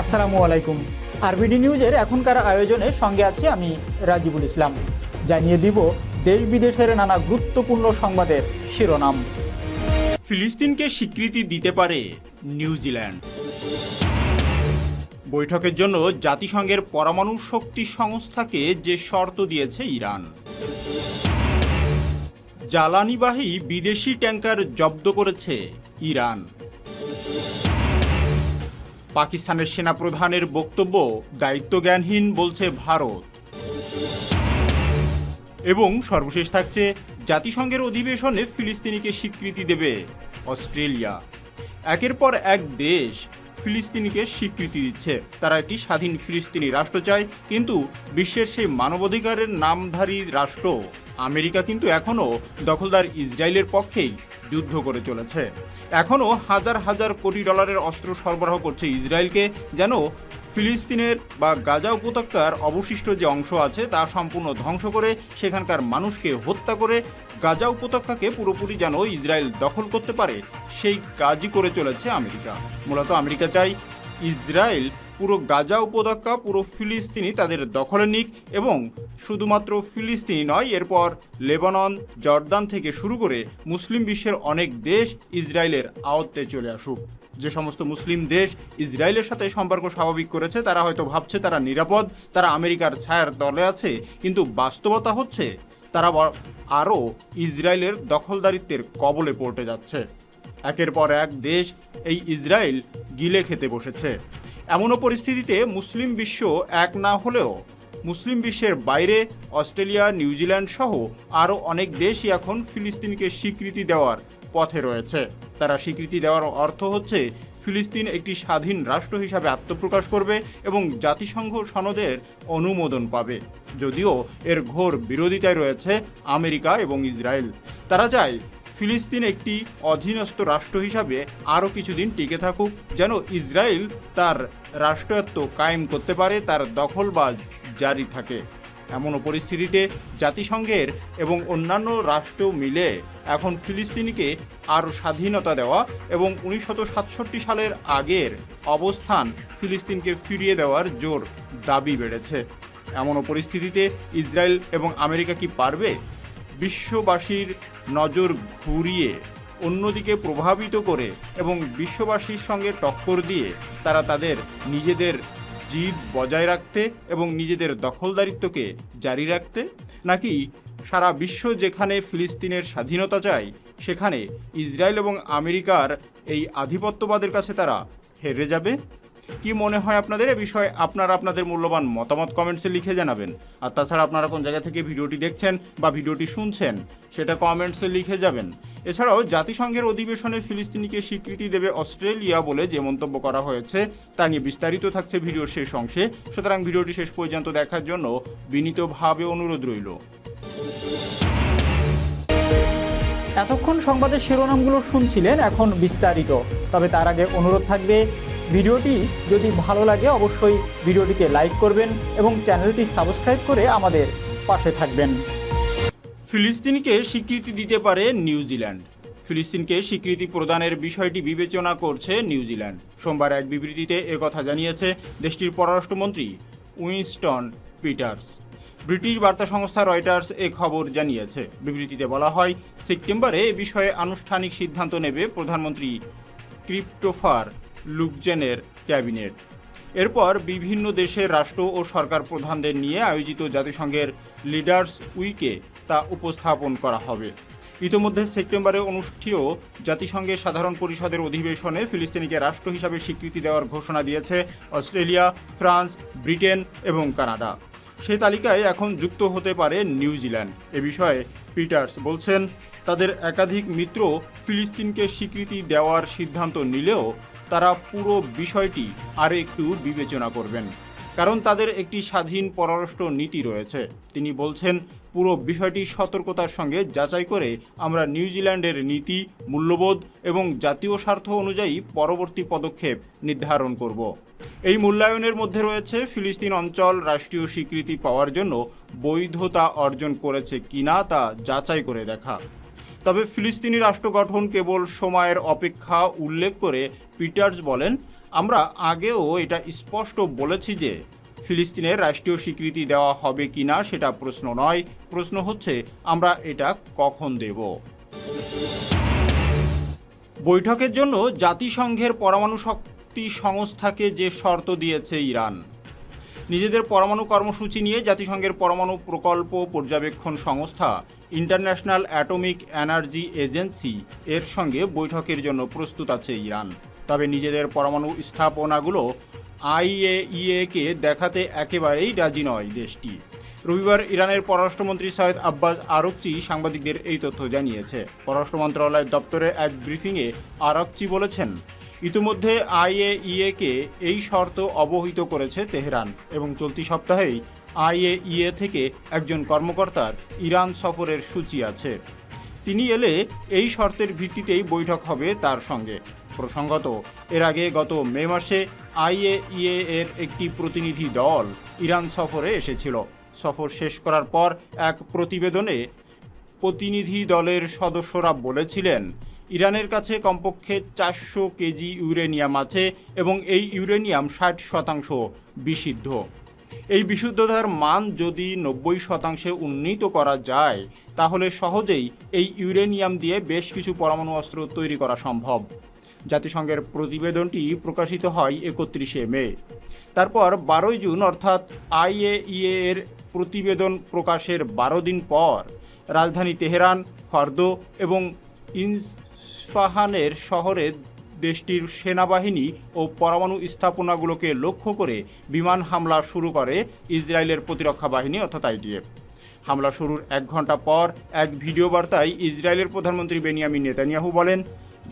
আসসালামু আলাইকুম। আরবিডি নিউজের এখনকার আয়োজনে সঙ্গে আছি আমি রাজিবুল ইসলাম। জানিয়ে দিব, দেশ বিদেশের নানা গুরুত্বপূর্ণ সংবাদের শিরোনাম। ফিলিস্তিনকে স্বীকৃতি দিতে পারে নিউজিল্যান্ড। বৈঠকের জন্য জাতিসংঘের পরমাণু শক্তি সংস্থাকে যে শর্ত দিয়েছে ইরান। জ্বালানিবাহী বিদেশি ট্যাঙ্কার জব্দ করেছে ইরান। পাকিস্তানের সেনাপ্রধানের বক্তব্য দায়িত্বজ্ঞানহীন বলছে ভারত। এবং সর্বশেষ থাকছে, জাতিসংঘের অধিবেশনে ফিলিস্তিনিকে স্বীকৃতি দেবে অস্ট্রেলিয়া। একের পর এক দেশ ফিলিস্তিনিকে স্বীকৃতি দিচ্ছে। তারা একটি স্বাধীন ফিলিস্তিনি রাষ্ট্র চায়, কিন্তু বিশ্বের সেই মানবাধিকারের নামধারী রাষ্ট্র, আমেরিকা কিন্তু এখনও দখলদার ইসরায়েলের পক্ষেই। যুদ্ধ করে চলেছে। এখনও হাজার হাজার কোটি ডলারের অস্ত্র সরবরাহ করছে ইসরায়েলকে, যেন ফিলিস্তিনের বা গাজা উপত্যকার অবশিষ্ট যে অংশ আছে তা সম্পূর্ণ ধ্বংস করে সেখানকার মানুষকে হত্যা করে গাজা উপত্যকাকে পুরোপুরি যেন ইসরায়েল দখল করতে পারে, সেই কাজই করে চলেছে আমেরিকা। মূলত আমেরিকা চাই ইসরায়েল পুরো গাজা উপত্যকা, পুরো ফিলিস্তিনি তাদের দখলে নিক এবং শুধুমাত্র ফিলিস্তিনি নয়, এরপর লেবানন, জর্দান থেকে শুরু করে মুসলিম বিশ্বের অনেক দেশ ইসরায়েলের আওত্তে চলে আসুক। যে সমস্ত মুসলিম দেশ ইসরায়েলের সাথে সম্পর্ক স্বাভাবিক করেছে, তারা হয়তো ভাবছে তারা নিরাপদ, তারা আমেরিকার ছায়ার দলে আছে, কিন্তু বাস্তবতা হচ্ছে তারা আরও ইসরায়েলের দখলদারিত্বের কবলে পড়তে যাচ্ছে। একের পর এক দেশ এই ইসরায়েল গিলে খেতে বসেছে। এমনও পরিস্থিতিতে মুসলিম বিশ্ব এক না হলেও মুসলিম বিশ্বের বাইরে অস্ট্রেলিয়া, নিউজিল্যান্ড সহ আরও অনেক দেশই এখন ফিলিস্তিনকে স্বীকৃতি দেওয়ার পথে রয়েছে। তারা স্বীকৃতি দেওয়ার অর্থ হচ্ছে ফিলিস্তিন একটি স্বাধীন রাষ্ট্র হিসাবে আত্মপ্রকাশ করবে এবং জাতিসংঘ সনদের অনুমোদন পাবে। যদিও এর ঘোর বিরোধিতায় রয়েছে আমেরিকা এবং ইসরায়েল। তারা চায় ফিলিস্তিন একটি অধীনস্থ রাষ্ট্র হিসাবে আরও কিছুদিন টিকে থাকুক, যেন ইসরায়েল তার রাষ্ট্রায়ত্ব কায়েম করতে পারে, তার দখলবাজ জারি থাকে। এমনও পরিস্থিতিতে জাতিসংঘের এবং অন্যান্য রাষ্ট্র মিলে এখন ফিলিস্তিনিকে আরও স্বাধীনতা দেওয়া এবং উনিশশো সাতষট্টি সালের আগের অবস্থান ফিলিস্তিনকে ফিরিয়ে দেওয়ার জোর দাবি বেড়েছে। এমনও পরিস্থিতিতে ইসরায়েল এবং আমেরিকা কি পারবে? বিশ্ববাসীর নজর ঘুরিয়ে অন্যদিকে প্রভাবিত করে এবং বিশ্ববাসীর সঙ্গে টক্কর দিয়ে তারা তাদের নিজেদের জিদ বজায় রাখতে এবং নিজেদের দখলদারিত্বকে জারি রাখতে, নাকি সারা বিশ্ব যেখানে ফিলিস্তিনের স্বাধীনতা চায়, সেখানে ইসরায়েল এবং আমেরিকার এই আধিপত্যবাদের কাছে তারা হেরে যাবে? কি মনে হয় আপনাদের? এ বিষয়ে আপনারা আপনাদের মূল্যবান মতামত কমেন্টসে লিখে জানাবেন। আর তাছাড়া আপনারা কোন জায়গা থেকে ভিডিওটি দেখছেন বা ভিডিওটি শুনছেন, সেটা কমেন্টসে লিখে যাবেন। এছাড়াও জাতিসংঘের অধিবেশনে ফিলিস্তিনিকে স্বীকৃতি দেবে অস্ট্রেলিয়া বলে যে মন্তব্য করা হয়েছে, তা নিয়ে বিস্তারিত থাকছে ভিডিওর শেষ অংশে। সুতরাং ভিডিওটি শেষ পর্যন্ত দেখার জন্য বিনীতভাবে অনুরোধ রইল। এতক্ষণ সংবাদের শিরোনামগুলো শুনছিলেন, এখন বিস্তারিত। তবে তার আগে অনুরোধ থাকবে ভিডিওটি যদি ভালো লাগে, অবশ্যই ভিডিওটিকে লাইক করবেন এবং চ্যানেলটি সাবস্ক্রাইব করে আমাদের পাশে থাকবেন। ফিলিস্তিনকে স্বীকৃতি দিতে পারে নিউজিল্যান্ড ফিলিস্তিনকে স্বীকৃতি প্রদানের বিষয়টি বিবেচনা করছে নিউজিল্যান্ড সোমবার এক বিবৃতিতে একথা জানিয়েছে দেশটির পররাষ্ট্রমন্ত্রী উইনস্টন পিটার্স। ব্রিটিশ বার্তা সংস্থা রয়টার্স এ খবর জানিয়েছে। বিবৃতিতে বলা হয়, সেপ্টেম্বরে এ বিষয়ে আনুষ্ঠানিক সিদ্ধান্ত নেবে প্রধানমন্ত্রী ক্রিপ্টোফার। লুকজেনের ক্যাবিনেট। এরপর বিভিন্ন দেশের রাষ্ট্র ও সরকার প্রধানদের নিয়ে আয়োজিত জাতিসংঘের লিডার্স উইকে তা উপস্থাপন করা হবে। ইতোমধ্যে সেপ্টেম্বরে অনুষ্ঠেয় জাতিসংঘের সাধারণ পরিষদের অধিবেশনে ফিলিস্তিনিকে রাষ্ট্র হিসাবে স্বীকৃতি দেওয়ার ঘোষণা দিয়েছে অস্ট্রেলিয়া, ফ্রান্স, ব্রিটেন এবং কানাডা। সে তালিকায় এখন যুক্ত হতে পারে নিউজিল্যান্ড এ বিষয়ে পিটার্স বলছেন, তাদের একাধিক মিত্র ফিলিস্তিনকে স্বীকৃতি দেওয়ার সিদ্ধান্ত নিলেও তারা পুরো বিষয়টি আরও একটু বিবেচনা করবেন। কারণ তাদের একটি স্বাধীন পররাষ্ট্র নীতি রয়েছে। তিনি বলছেন, পুরো বিষয়টি সতর্কতার সঙ্গে যাচাই করে আমরা নিউজিল্যান্ডের নীতি, মূল্যবোধ এবং জাতীয় স্বার্থ অনুযায়ী পরবর্তী পদক্ষেপ নির্ধারণ করব। এই মূল্যায়নের মধ্যে রয়েছে ফিলিস্তিন অঞ্চল রাষ্ট্রীয় স্বীকৃতি পাওয়ার জন্য বৈধতা অর্জন করেছে কিনা তা যাচাই করে দেখা। তবে ফিলিস্তিনি রাষ্ট্র গঠন কেবল সময়ের অপেক্ষা উল্লেখ করে পিটার্স বলেন, আমরা আগেও এটা স্পষ্ট বলেছি যে ফিলিস্তিনের রাষ্ট্রীয় স্বীকৃতি দেওয়া হবে কি না সেটা প্রশ্ন নয়। প্রশ্ন হচ্ছে, আমরা এটা কখন দেব? বৈঠকের জন্য জাতিসংঘের পরমাণু শক্তি সংস্থাকে যে শর্ত দিয়েছে ইরান নিজেদের পরমাণু কর্মসূচি নিয়ে জাতিসংঘের পরমাণু প্রকল্প পর্যবেক্ষণ সংস্থা ইন্টারন্যাশনাল অ্যাটমিক এনার্জি এজেন্সি এর সঙ্গে বৈঠকের জন্য প্রস্তুত আছে ইরান। তবে নিজেদের পরমাণু স্থাপনাগুলো আইএইএকে দেখাতে একেবারেই রাজি নয় দেশটি। রবিবার ইরানের পররাষ্ট্রমন্ত্রী সৈয়দ আব্বাস আরকচি সাংবাদিকদের এই তথ্য জানিয়েছে। পররাষ্ট্র মন্ত্রণালয়ের দপ্তরের এক ব্রিফিংয়ে আরকচি বলেছেন ইতিমধ্যে আইএইএকে এই শর্ত অবহিত করেছে তেহরান এবং চলতি সপ্তাহেই আইএইএ থেকে একজন কর্মকর্তার ইরান সফরের সূচি আছে। তিনি এলে এই শর্তের ভিত্তিতেই বৈঠক হবে তার সঙ্গে। প্রসঙ্গত, এর আগে গত মে মাসে আইএইএ এর একটি প্রতিনিধি দল ইরান সফরে এসেছিল। সফর শেষ করার পর এক প্রতিবেদনে প্রতিনিধি দলের সদস্যরা বলেছিলেন ইরানের কাছে কমপক্ষে চারশো কেজি ইউরেনিয়াম আছে এবং এই ইউরেনিয়াম ষাট শতাংশ বিশুদ্ধ। এই বিশুদ্ধতার মান যদি নব্বই শতাংশে উন্নীত করা যায়, তাহলে সহজেই এই ইউরেনিয়াম দিয়ে বেশ কিছু পরমাণু অস্ত্র তৈরি করা সম্ভব। জাতিসংঘের প্রতিবেদনটি প্রকাশিত হয় একত্রিশে মে। তারপর বারোই জুন, অর্থাৎ আইএইএ এর প্রতিবেদন প্রকাশের বারো দিন পর, রাজধানী তেহরান ফর্দ এবং ইস্পাহানের শহরে দেশটির সেনাবাহিনী ও পরমাণু স্থাপনাগুলোকে লক্ষ্য করে বিমান হামলা শুরু করে ইসরায়েলের প্রতিরক্ষা বাহিনী, অর্থাৎ আইডিএফ। হামলা শুরুর এক ঘণ্টা পর এক ভিডিও বার্তায় ইসরায়েলের প্রধানমন্ত্রী বেনিয়ামিন নেতানিয়াহু বলেন,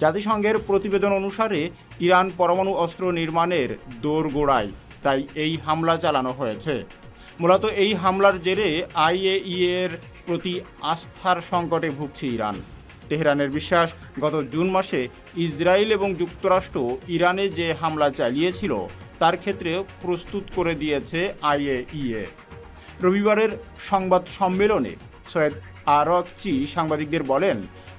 জাতিসংঘের প্রতিবেদন অনুসারে ইরান পরমাণু অস্ত্র নির্মাণের দোরগোড়ায় তাই এই হামলা চালানো হয়েছে। মূলত এই হামলার জেরে আইএইএ এর প্রতি আস্থার সংকটে ভুগছে ইরান। তেহরানের বিশ্বাস, গত জুন মাসে ইসরায়েল এবং যুক্তরাষ্ট্র ইরানে যে হামলা চালিয়েছিল, তার ক্ষেত্রে প্রস্তুত করে দিয়েছে আইএইএ। রবিবারের সংবাদ সম্মেলনে সৈয়দ আরকচি সাংবাদিকদের বলেন,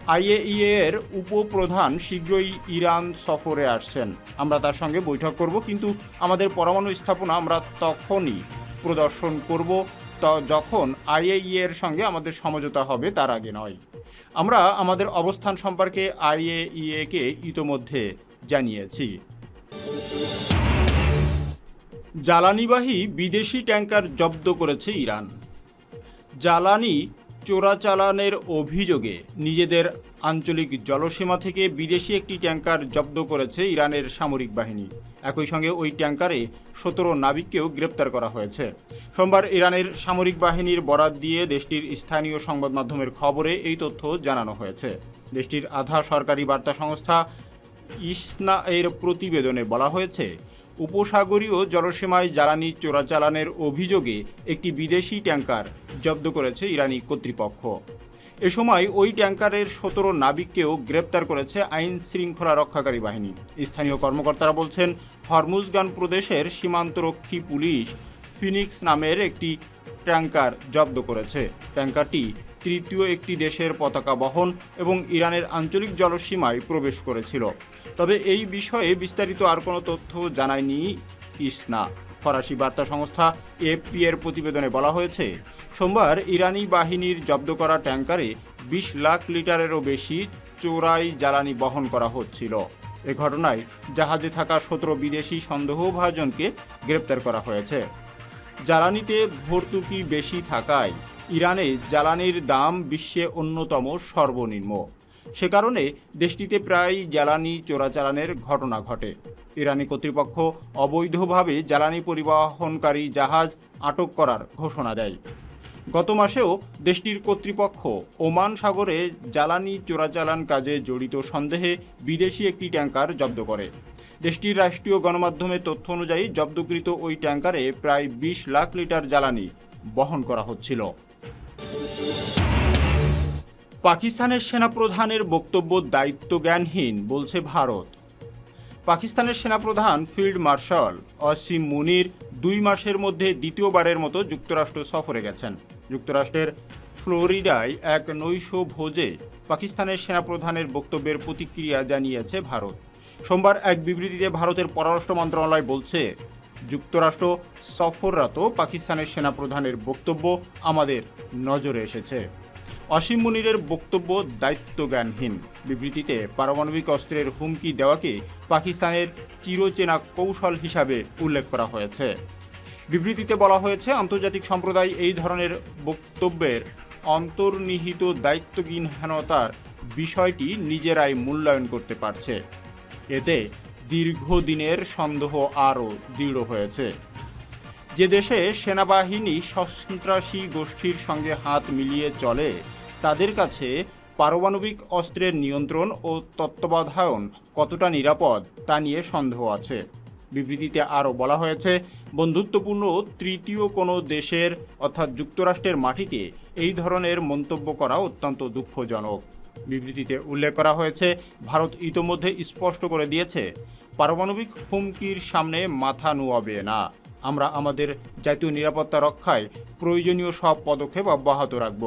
আইএইএ এর উপপ্রধান শীঘ্রই ইরান সফরে আসছেন। আমরা তার সঙ্গে বৈঠক করব, কিন্তু আমাদের পরমাণু স্থাপনা আমরা তখনই প্রদর্শন করব, ত- যখন আইএইএ এর সঙ্গে আমাদের সমঝোতা হবে, তার আগে নয়। আমরা আমাদের অবস্থান সম্পর্কে আইএইএ কে ইতোমধ্যে জানিয়েছি। জ্বালানিবাহী বিদেশি ট্যাঙ্কার জব্দ করেছে ইরান। জ্বালানি চোরাচালানের অভিযোগে নিজেদের আঞ্চলিক জলসীমা থেকে বিদেশি একটি ট্যাঙ্কার জব্দ করেছে ইরানের সামরিক বাহিনী। একই সঙ্গে ওই ট্যাঙ্কারে সতেরো নাবিককেও গ্রেপ্তার করা হয়েছে। সোমবার ইরানের সামরিক বাহিনীর বরাত দিয়ে দেশটির স্থানীয় সংবাদ মাধ্যমের খবরে এই তথ্য জানানো হয়েছে। দেশটির আধা সরকারি বার্তা সংস্থা ইসনা এর প্রতিবেদনে বলা হয়েছে, উপসাগরীয় জলসীমায় জ্বালানি চোরাচালানের অভিযোগে একটি বিদেশি ট্যাঙ্কার জব্দ করেছে ইরানি কর্তৃপক্ষ। এ সময় ওই ট্যাঙ্কারের সতেরো নাবিককেও গ্রেপ্তার করেছে আইন শৃঙ্খলা রক্ষাকারী বাহিনী। স্থানীয় কর্মকর্তারা বলছেন, হরমুজগান প্রদেশের সীমান্তরক্ষী পুলিশ ফিনিক্স নামের একটি ট্যাঙ্কার জব্দ করেছে। ট্যাঙ্কারটি তৃতীয় একটি দেশের পতাকা বহন এবং ইরানের আঞ্চলিক জলসীমায় প্রবেশ করেছিল। তবে এই বিষয়ে বিস্তারিত আর কোনো তথ্য জানায়নি ইসনা। ফরাসি বার্তা সংস্থা এপি এর প্রতিবেদনে বলা হয়েছে সোমবার ইরানি বাহিনীর জব্দ করা ট্যাঙ্কারে বিশ লাখ লিটারেরও বেশি চোরাই জ্বালানি বহন করা হচ্ছিল। এ ঘটনায় জাহাজে থাকা সতেরো বিদেশি সন্দেহভাজনকে গ্রেপ্তার করা হয়েছে। জ্বালানিতে ভর্তুকি বেশি থাকায় ইরানে জ্বালানির দাম বিশ্বে অন্যতম সর্বনিম্ন। সে কারণে দেশটিতে প্রায় জ্বালানি চোরাচালানের ঘটনা ঘটে। ইরানি কর্তৃপক্ষ অবৈধভাবে জ্বালানি পরিবহনকারী জাহাজ আটক করার ঘোষণা দেয়। গত মাসেও দেশটির কর্তৃপক্ষ ওমান সাগরে জ্বালানি চোরাচালান কাজে জড়িত সন্দেহে বিদেশি একটি ট্যাঙ্কার জব্দ করে। দেশটির রাষ্ট্রীয় গণমাধ্যমের তথ্য অনুযায়ী জব্দকৃত ওই ট্যাঙ্কারে প্রায় বিশ লাখ লিটার জ্বালানি বহন করা হচ্ছিল। পাকিস্তানের সেনাপ্রধানের বক্তব্য দায়িত্বজ্ঞানহীন, বলছে ভারত। পাকিস্তানের সেনাপ্রধান, ফিল্ড মার্শাল অসীম মুনির, দুই মাসের মধ্যে দ্বিতীয়বারের মতো যুক্তরাষ্ট্র সফরে গেছেন। যুক্তরাষ্ট্রের ফ্লোরিডায় এক নৈশ ভোজে পাকিস্তানের সেনাপ্রধানের বক্তব্যের প্রতিক্রিয়া জানিয়েছে ভারত। সোমবার এক বিবৃতিতে ভারতের পররাষ্ট্র মন্ত্রণালয় বলছে, যুক্তরাষ্ট্র সফররত পাকিস্তানের সেনাপ্রধানের বক্তব্য আমাদের নজরে এসেছে। অসীম মুনিরের বক্তব্য দায়িত্বজ্ঞানহীন। বিবৃতিতে পারমাণবিক অস্ত্রের হুমকি দেওয়াকে পাকিস্তানের চিরচেনা কৌশল হিসাবে উল্লেখ করা হয়েছে। বিবৃতিতে বলা হয়েছে, আন্তর্জাতিক সম্প্রদায় এই ধরনের বক্তব্যের অন্তর্নিহিত দায়িত্বজ্ঞানহীনতার বিষয়টি নিজেরাই মূল্যায়ন করতে পারছে। এতে দীর্ঘদিনের সন্দেহ আরও দৃঢ় হয়েছে। যে দেশে সেনাবাহিনী সন্ত্রাসী গোষ্ঠীর সঙ্গে হাত মিলিয়ে চলে, তাদের কাছে পারমাণবিক অস্ত্রের নিয়ন্ত্রণ ও তত্ত্বাবধায়ন কতটা নিরাপদ তা নিয়ে সন্দেহ আছে। বিবৃতিতে আরও বলা হয়েছে বন্ধুত্বপূর্ণ তৃতীয় কোনো দেশের অর্থাৎ যুক্তরাষ্ট্রের মাটিতে এই ধরনের মন্তব্য করা অত্যন্ত দুঃখজনক। বিবৃতিতে উল্লেখ করা হয়েছে, ভারত ইতোমধ্যে স্পষ্ট করে দিয়েছে, পারমাণবিক হুমকির সামনে মাথা নুয়াবে না। আমরা আমাদের জাতীয় নিরাপত্তা রক্ষায় প্রয়োজনীয় সব পদক্ষেপ অব্যাহত রাখব।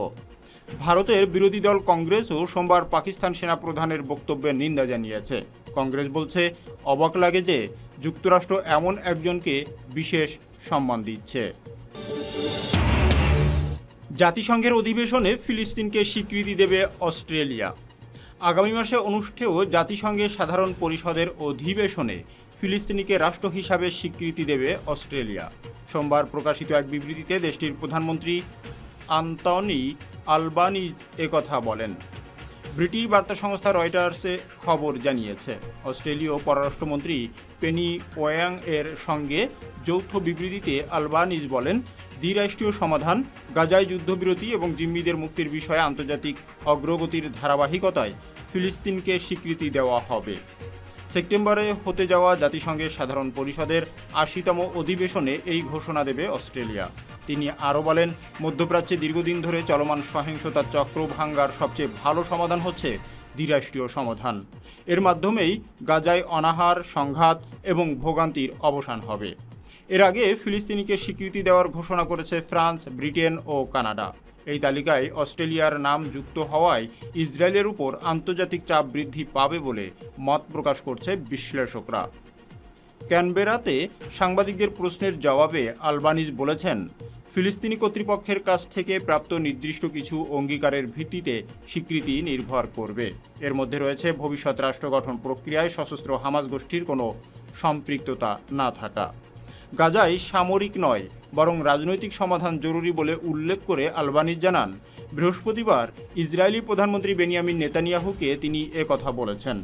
ভারতের বিরোধী দল কংগ্রেসও সোমবার পাকিস্তান সেনাপ্রধানের বক্তব্যের নিন্দা জানিয়েছে। কংগ্রেস বলছে, অবাক লাগে যে যুক্তরাষ্ট্র এমন একজনকে বিশেষ সম্মান দিচ্ছে। জাতিসংঘের অধিবেশনে ফিলিস্তিনকে স্বীকৃতি দেবে অস্ট্রেলিয়া। আগামী মাসে অনুষ্ঠেয় জাতিসংঘের সাধারণ পরিষদের অধিবেশনে ফিলিস্তিনিকে রাষ্ট্র হিসাবে স্বীকৃতি দেবে অস্ট্রেলিয়া। সোমবার প্রকাশিত এক বিবৃতিতে দেশটির প্রধানমন্ত্রী আন্তনি আলবানিজ একথা বলেন। ব্রিটিশ বার্তা সংস্থা রয়টার্সে খবর জানিয়েছে। অস্ট্রেলীয় পররাষ্ট্রমন্ত্রী পেনি ওয়াং এর সঙ্গে যৌথ বিবৃতিতে আলবানিজ বলেন, দ্বিরাষ্ট্রীয় সমাধান, গাজায় যুদ্ধবিরতি এবং জিম্মিদের মুক্তির বিষয়ে আন্তর্জাতিক অগ্রগতির ধারাবাহিকতায় ফিলিস্তিনকে স্বীকৃতি দেওয়া হবে। সেপ্টেম্বরে হতে যাওয়া জাতিসংঘের সাধারণ পরিষদের আশিতম অধিবেশনে এই ঘোষণা দেবে অস্ট্রেলিয়া। তিনি আরও বলেন, মধ্যপ্রাচ্যে দীর্ঘদিন ধরে চলমান সহিংসতার চক্র ভাঙ্গার সবচেয়ে ভালো সমাধান হচ্ছে দ্বিরাষ্ট্রীয় সমাধান। এর মাধ্যমেই গাজায় অনাহার, সংঘাত এবং ভোগান্তির অবসান হবে। এর আগে ফিলিস্তিনিকে স্বীকৃতি দেওয়ার ঘোষণা করেছে ফ্রান্স, ব্রিটেন ও কানাডা। এই তালিকায় অস্ট্রেলিয়ার নাম যুক্ত হওয়ায় ইসরায়েলের উপর আন্তর্জাতিক চাপ বৃদ্ধি পাবে বলে মত প্রকাশ করছে বিশ্লেষকরা। ক্যানবেরাতে সাংবাদিকদের প্রশ্নের জবাবে আলবানিজ বলেছেন ফিলিস্তিনি কর্তৃপক্ষের কাছ থেকে প্রাপ্ত নির্দিষ্ট কিছু অঙ্গীকারের ভিত্তিতে স্বীকৃতি নির্ভর করবে। এর মধ্যে রয়েছে ভবিষ্যৎ রাষ্ট্র গঠন প্রক্রিয়ায় সশস্ত্র হামাজ গোষ্ঠীর কোনো সম্পৃক্ততা না থাকা। গাজায় সামরিক নয়, বরং রাজনৈতিক সমাধান জরুরি বলে উল্লেখ করে আলবানিজ জানান, বৃহস্পতিবার ইসরায়েলি প্রধানমন্ত্রী বেনিয়ামিন নেতানিয়াহুকে তিনি কথা বলেছেন।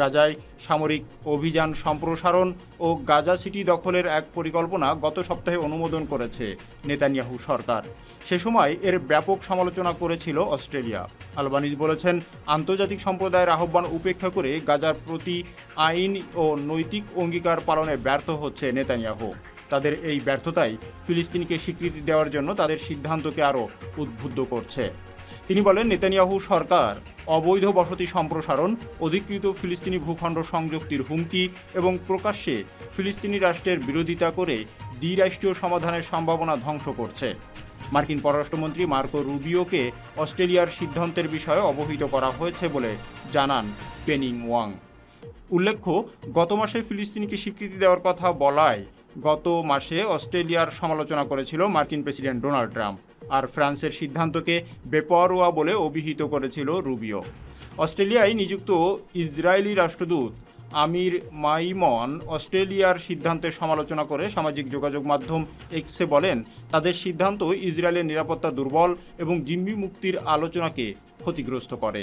গাজায় সামরিক অভিযান সম্প্রসারণ ও গাজা সিটি দখলের এক পরিকল্পনা গত সপ্তাহে অনুমোদন করেছে নেতানিয়াহু সরকার। সে সময় এর ব্যাপক সমালোচনা করেছিল অস্ট্রেলিয়া। আলবানিজ বলেছেন, আন্তর্জাতিক সম্প্রদায়ের আহ্বান উপেক্ষা করে গাজার প্রতি আইন ও নৈতিক অঙ্গীকার পালনে ব্যর্থ হচ্ছে নেতানিয়াহু। তাদের এই ব্যর্থতাই ফিলিস্তিনিকে স্বীকৃতি দেওয়ার জন্য তাদের সিদ্ধান্তকে আরও উদ্বুদ্ধ করছে। তিনি বলেন, নেতানিয়াহু সরকার অবৈধ বসতি সম্প্রসারণ, অধিকৃত ফিলিস্তিনি ভূখণ্ড সংযুক্তির হুমকি এবং প্রকাশ্যে ফিলিস্তিনি রাষ্ট্রের বিরোধিতা করে দ্বিরাষ্ট্রীয় সমাধানের সম্ভাবনা ধ্বংস করছে। মার্কিন পররাষ্ট্রমন্ত্রী মার্কো রুবিওকে অস্ট্রেলিয়ার সিদ্ধান্তের বিষয়ে অবহিত করা হয়েছে বলে জানান পেনিং ওয়াং। উল্লেখ্য, গত মাসে ফিলিস্তিনিকে স্বীকৃতি দেওয়ার কথা বলায় গত মাসে অস্ট্রেলিয়ার সমালোচনা করেছিল মার্কিন প্রেসিডেন্ট ডোনাল্ড ট্রাম্প আর ফ্রান্সের সিদ্ধান্তকে বেপরোয়া বলে অভিহিত করেছিল রুবিও। অস্ট্রেলিয়ায় নিযুক্ত ইসরায়েলি রাষ্ট্রদূত আমির মাইমন অস্ট্রেলিয়ার সিদ্ধান্তের সমালোচনা করে সামাজিক যোগাযোগ মাধ্যম এক্সে বলেন, তাদের সিদ্ধান্ত ইসরায়েলের নিরাপত্তা দুর্বল এবং জিম্মি মুক্তির আলোচনাকে ক্ষতিগ্রস্ত করে।